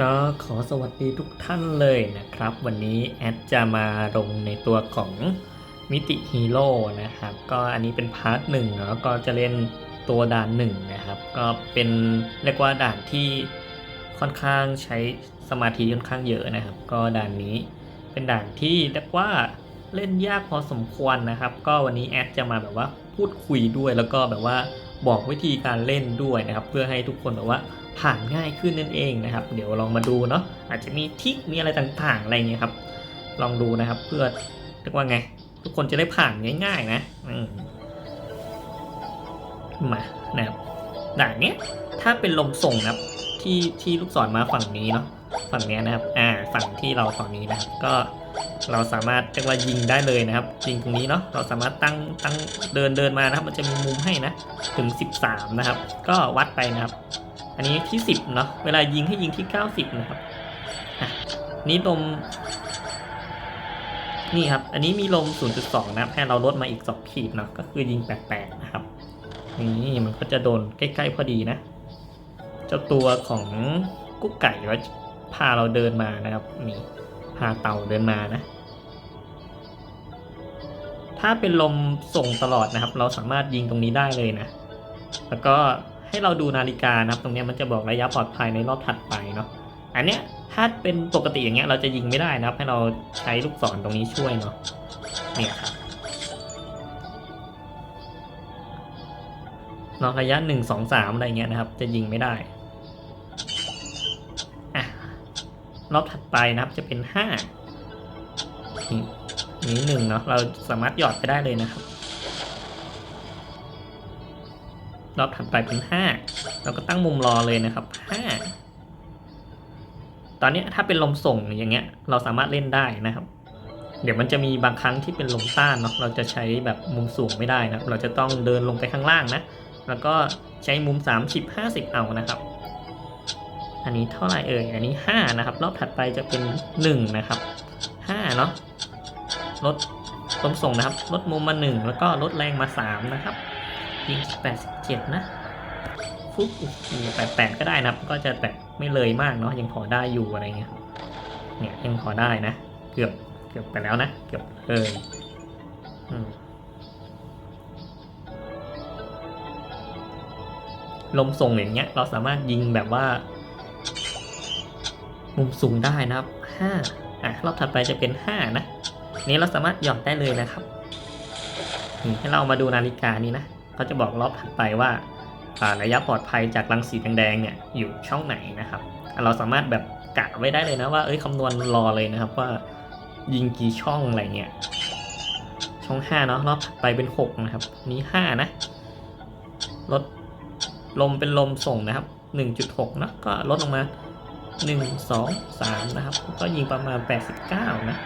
ก็ขอสวัสดีทุกท่านเลยนะครับ วันนี้แอดจะมาลงในตัวของมิติฮีโร่นะครับ ก็อันนี้เป็นพาร์ทหนึ่งเนาะก็จะเล่นตัวด่านหนึ่งนะครับ ก็เป็นเรียกว่าด่านที่ค่อนข้างใช้สมาธิค่อนข้างเยอะนะครับ ก็ด่านนี้เป็นด่านที่เรียกว่าเล่นยากพอสมควรนะครับ ก็วันนี้แอดจะมาแบบว่าพูดคุยด้วยแล้วก็แบบว่า บอกวิธีการเล่นด้วยนะครับ เพื่อให้ทุกคนแบบว่าผ่านง่ายขึ้นนั่นเองนะครับ เดี๋ยวลองมาดูเนาะอาจจะมีทิกมีอะไรต่างๆอะไรเงี้ยครับ ลองดูนะครับเพื่อเรียกว่าไง ทุกคนจะได้ผ่านง่าย ๆ นะมมานะครับด่านเนี้ยถ้าเป็นลมส่งนะครับที่ที่ลูกศรมาฝั่งนี้เนาะฝั่งเนี้ยนะครับ อ่าฝั่งที่เราตอนนี้นะครับก็ เราสามารถเรียกว่ายิงได้เลยนะครับยิงตรงนี้เนาะเราสามารถตั้งตั้งเดินเดินมานะครับ มันจะมีมุมให้นะถึง 13 นะครับ ก็วัดไปนะครับ อันนี้ที่ 10เนาะเวลายิงให้ยิงที่ 90 นะครับนี่ลมนี่ครับ อันนี้มีลม 0.2 นะครับ ให้เราลดมาอีก 2 ขีดเนาะ ก็คือยิง88นะครับ นี่มันก็จะโดนใกล้ๆพอดีนะ เจ้าตัวของกุ๊กไก่ก็พาเราเดินมานะครับ นี่ พาเต่าเดินมานะ ถ้าเป็นลมส่งตลอดนะครับ เราสามารถยิงตรงนี้ได้เลยนะ แล้วก็ให้เราดูนาฬิกานะครับ ตรงนี้มันจะบอกระยะปลอดภัยในรอบถัดไปเนาะ อันเนี้ยถ้าเป็นปกติอย่างเงี้ยเราจะยิงไม่ได้นะครับ ให้เราใช้ลูกศรตรงนี้ช่วยเนาะ เนี่ยครับเนาะระยะหนึ่งสองสามอะไรเงี้ยนะครับ จะยิงไม่ได้ รอบถัดไปนะครับจะเป็นห้านี่หนึ่งเนาะเราสามารถหยอดไปได้เลยนะครับ รอบถัดไปเป็นห้าเราก็ตั้งมุมรอเลยนะครับห้าตอนนี้ถ้าเป็นลมส่งอย่างเงี้ย เราสามารถเล่นได้นะครับ เดี๋ยวมันจะมีบางครั้งที่เป็นลมต้านเนาะเราจะใช้แบบมุมสูงไม่ได้นะครับเราจะต้องเดินลงไปข้างล่างนะ แล้วก็ใช้มุม 30 50 เอานะครับ อันนี้เท่าไหร่เอ่ยอันนี้5นะครับรอบถัดไปจะเป็น1นะครับ5เนาะลดลมส่งนะครับลดมุมมา1แล้วก็ลดแรงมา3นะครับยิง87นะฟุ๊บแปดแปดก็ได้นะครับ ก็จะแบบไม่เลยมากเนาะยังพอได้อยู่อะไรเงี้ยเนี่ยยังพอได้นะ เกือบเกือบไปแล้วนะ เกือบเลยอืมลมส่งอย่างเงี้ย เราสามารถยิงแบบว่า มุมสูงได้นะครับห้าอะรอบถัดไปจะเป็นห้านะนี้เราสามารถหย่อนได้เลยนะครับนี่ให้เรามาดูนาฬิกานี้นะเขาจะบอกรอบถัดไปว่าระยะปลอดภัยจากรังสีแดงๆเนี่ยอยู่ช่องไหนนะครับ เราสามารถแบบกะไว้ได้เลยนะว่าเอ้ยคำนวณรอเลยนะครับว่ายิงกี่ช่องอะไรเงี้ยช่องห้าเนาะรอบถัดไปเป็นหกนะครับ นี้ห้านะลดลมเป็นลมส่งนะครับหนึ่งจุดหกนะก็ลดลงมา หนึ่งสองสามนะครับ ก็ยิงประมาณแปดสิบเก้านะ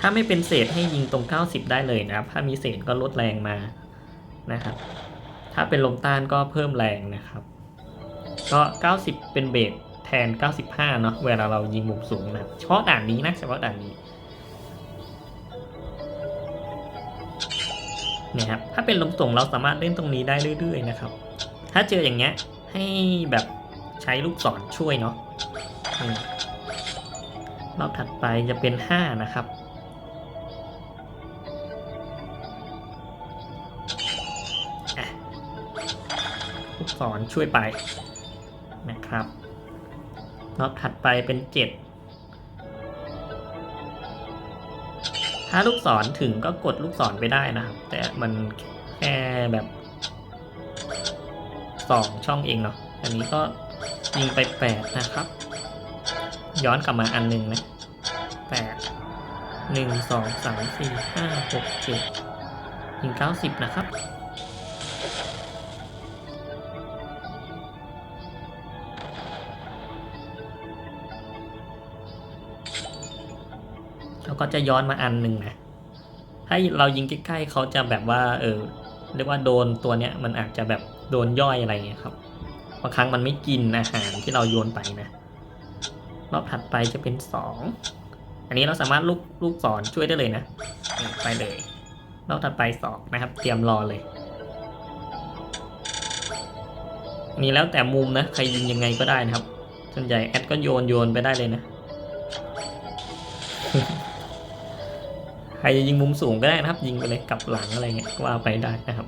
ถ้าไม่เป็นเศษให้ยิงตรง 90 ได้เลยนะครับ ถ้ามีเศษก็ลดแรงมานะครับ ถ้าเป็นลมต้านก็เพิ่มแรงนะครับ ก็ 90 เป็นเบสแทน 95 เนาะเวลาเรายิงมุมสูงนะเฉพาะด่านนี้นะเฉพาะด่านนี้เนี่ยครับถ้าเป็นลมส่งเราสามารถเล่นตรงนี้ได้เรื่อย ๆ นะครับ ถ้าเจออย่างเงี้ย ให้แบบใช้ลูกศรช่วยเนาะรอบถัดไปจะเป็น 5 นะครับ ลูกศรช่วยไปนะครับ รอบถัดไปเป็นเจ็ดถ้าลูกศรถึงก็กดลูกศรไปได้นะครับ แต่มันแค่แบบ สองช่องเองเนาะ อันนี้ก็ยิงไปแปดนะครับ ย้อนกลับมาอันหนึ่งนะแปดหนึ่งสองสามสี่ห้าหกเจ็ดยิงเก้าสิบนะครับ แล้วก็จะย้อนมาอันหนึ่งนะ ถ้าเรายิงใกล้ๆเขาจะแบบว่า เออ เรียกว่าโดนตัวเนี้ยมันอาจจะแบบ โดนย่อยอะไรเงี้ยครับบางครั้งมันไม่กินอาหารที่เราโยนไปนะ รอบถัดไปจะเป็นสองอันนี้เราสามารถลูกลูกศรช่วยได้เลยนะ ไปเลย รอบถัดไปสองนะครับ เตรียมรอเลยอันนี้แล้วแต่มุมนะใครยิงยังไงก็ได้นะครับส่วนใหญ่แอดก็โยนโยนไปได้เลยนะใครจะยิงมุมสูงก็ได้นะครับ ยิงไปเลยกลับหลังอะไรเงี้ยก็ว่าไปได้นะครับ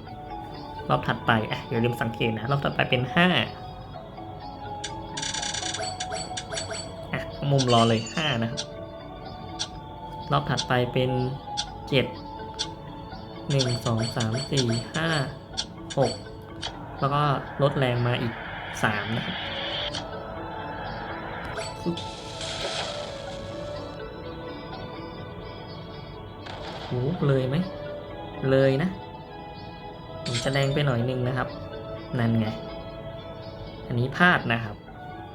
รอบถัดไปอะอย่าลืมสังเกตนะ รอบถัดไปเป็นห้าอะมุมรอเลยห้านะครับรอบถัดไปเป็นเจ็ดหนึ่งสองสามสี่ห้าหกแล้วก็ลดแรงมาอีกสามนะครับปึ๊บเลยไหม เลยนะ ผมจะแรงไปหน่อยนึงนะครับ นั่นไง อันนี้พลาดนะครับ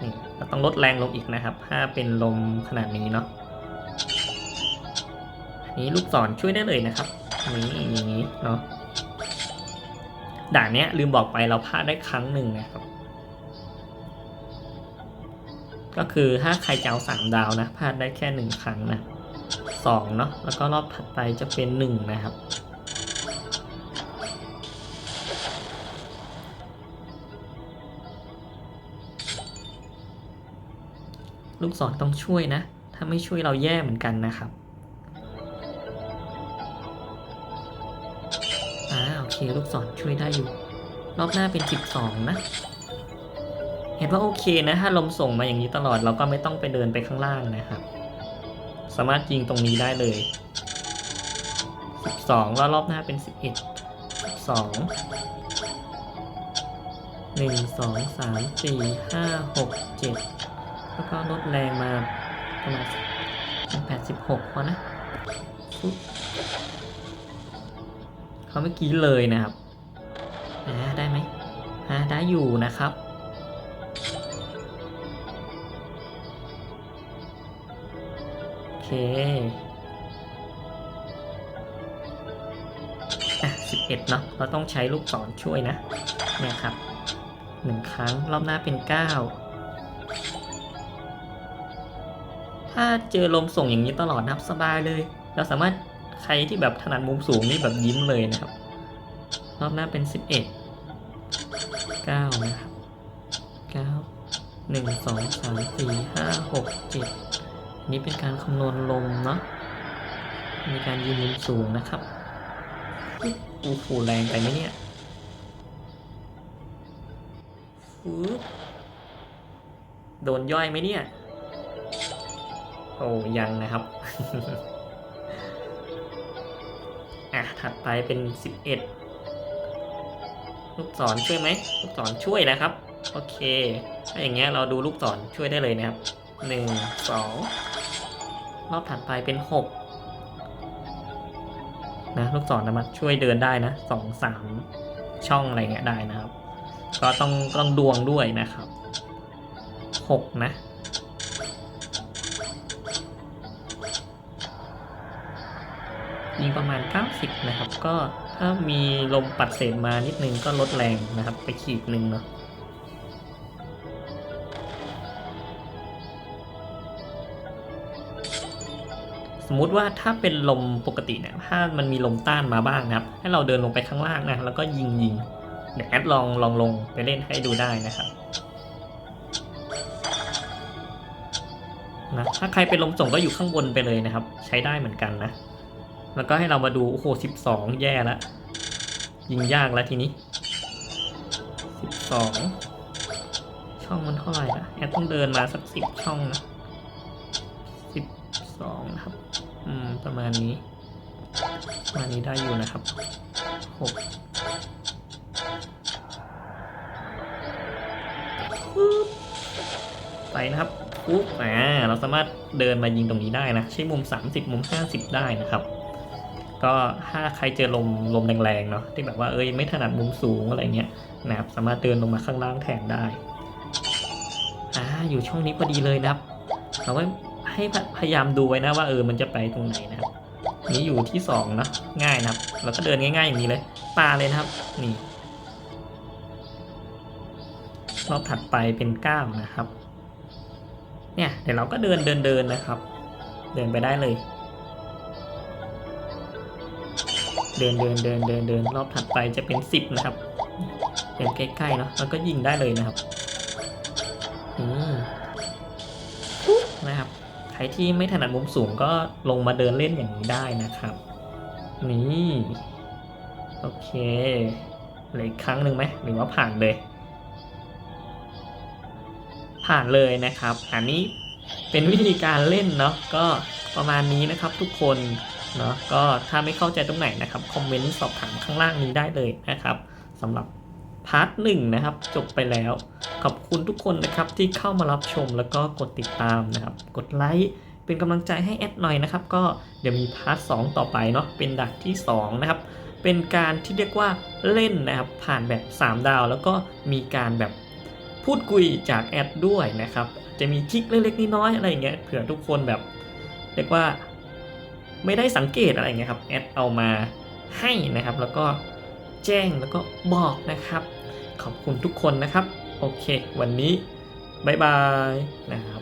นี่เราต้องลดแรงลงอีกนะครับ ถ้าเป็นลมขนาดนี้เนาะอันนี้ลูกศรช่วยได้เลยนะครับนี่อย่างนี้เนาะด่านเนี้ยลืมบอกไปเราพลาดได้ครั้งหนึ่งนะครับ ก็คือถ้าใครจะเอาสามดาวนะพลาดได้แค่หนึ่งครั้งนะสองเนาะแล้วก็รอบถัดไปจะเป็นหนึ่งนะครับ ลูกศรต้องช่วยนะ ถ้าไม่ช่วยเราแย่เหมือนกันนะครับอ่าโอเคลูกศรช่วยได้อยู่ รอบหน้าเป็น 12 นะ เห็นว่าโอเคนะ ถ้าลมส่งมาอย่างนี้ตลอดเราก็ไม่ต้องไปเดินไปข้างล่างนะครับ สามารถยิงตรงนี้ได้เลย 12 แล้วรอบหน้าเป็น 11 12 1 2 3 4 5 6 7 แล้วก็ลดแรงมาประมาณเป็น86พอนะปุ๊บเขาเมื่อกี้เลยนะครับได้ไหมได้อยู่นะครับโอเคอะ11เนาะเราต้องใช้ลูกศรช่วยนะเนี่ยครับหนึ่งครั้งรอบหน้าเป็น9 ถ้าเจอลมส่งอย่างนี้ตลอดนะครับสบายเลย เราสามารถใครที่แบบถนัดมุมสูงนี่แบบยิ้มเลยนะครับ รอบหน้าเป็น 11 9 นะครับ 9 1 2 3 4 5 6 7 นี่เป็นการคำนวณลมเนาะมีการยืนมุมสูงนะครับอ้โหแรงไปไหมเนี่ยโดนย่อยไหมเนี่ย โอ้ยังนะครับอะถัดไปเป็น11ลูกศรช่วยไหมลูกศรช่วยนะครับ โอเค ถ้าอย่างเงี้ยเราดูลูกศรช่วยได้เลยนะครับหนึ่งสองรอบถัดไปเป็นหกนะลูกศรสามารถช่วยเดินได้นะสองสามช่องอะไรเงี้ยได้นะครับ ก็ต้องต้องดวงด้วยนะครับหกนะ ยิงประมาณ 90 นะครับ ก็ถ้ามีลมปัดเศษมานิดนึงก็ลดแรงนะครับ ไปขีดหนึ่งเนาะสมมุติว่าถ้าเป็นลมปกติเนี่ยถ้ามันมีลมต้านมาบ้างนะครับ ให้เราเดินลงไปข้างล่างนะแล้วก็ยิงยิงเดี๋ยวแอดลองลองลงไปเล่นให้ดูได้นะครับนะถ้าใครเป็นลมส่งก็อยู่ข้างบนไปเลยนะครับ ใช้ได้เหมือนกันนะ แล้วก็ให้เรามาดู โอ้โหสิบสองแย่แล้วยิงยากแล้วทีนี้สิบสองช่องมันเท่าไหร่นะแอดต้องเดินมาสักสิบช่องนะสิบสองครับ อืม ประมาณนี้ ประมาณนี้ได้อยู่นะครับหกไปนะครับปุ๊บอ่าเราสามารถเดินมายิงตรงนี้ได้นะ ใช้มุม 30 มุม 50 ได้นะครับ ก็ถ้าใครเจอลมลมแรงๆเนาะที่แบบว่าเอ้ยไม่ถนัดมุมสูงอะไรเงี้ยนะครับสามารถเดินลงมาข้างล่างแทนได้อ่าอยู่ช่องนี้พอดีเลยนะครับเราก็ให้พยายามดูไว้นะว่าเออมันจะไปตรงไหนนะครับนี่อยู่ที่สองนะง่ายนะครับเราก็เดินง่ายๆอย่างนี้เลยปลาเลยนะครับนี่รอบถัดไปเป็นเก้านะครับ เนี่ยเดี๋ยวเราก็เดินเดินเดินนะครับ เดินไปได้เลย เดินเดินเดินเดินเดินรอบถัดไปจะเป็นสิบนะครับเเป็นใกล้ๆเนาะแล้วก็ยิงได้เลยนะครับอืมนะครับใครที่ไม่ถนัดมุมสูงก็ลงมาเดินเล่นอย่างนี้ได้นะครับ นี่โอเคเลืออีกครั้งหนึ่งไหมหรือว่าผ่านเลย ผ่านเลยนะครับ อันนี้เป็นวิธีการเล่นเนาะก็ประมาณนี้นะครับทุกคน เนาะก็ถ้าไม่เข้าใจตรงไหนนะครับคอมเมนต์สอบถามข้างล่างนี้ได้เลยนะครับสำหรับพาร์ทหนึ่งนะครับ จบไปแล้ว ขอบคุณทุกคนนะครับที่เข้ามารับชมแล้วก็กดติดตามนะครับ กดไลค์เป็นกำลังใจให้แอดหน่อยนะครับ ก็เดี๋ยวมีพาร์ทสต่อไปเนาะเป็นดักที่ 2 นะครับ เป็นการที่เรียกว่าเล่นนะครับ ผ่านแบบ 3 ดาว แล้วก็มีการแบบพูดคุยจากแอดด้วยนะครับ จะมีทิกเล็กๆน้อยๆอะไรอย่างเงี้ยเผื่อทุกคนแบบเรียกว่า ไม่ได้สังเกตอะไรเงี้ยครับแอดเอามาให้นะครับ แล้วก็แจ้งแล้วก็บอกนะครับ ขอบคุณทุกคนนะครับ โอเค วันนี้บายบายนะครับ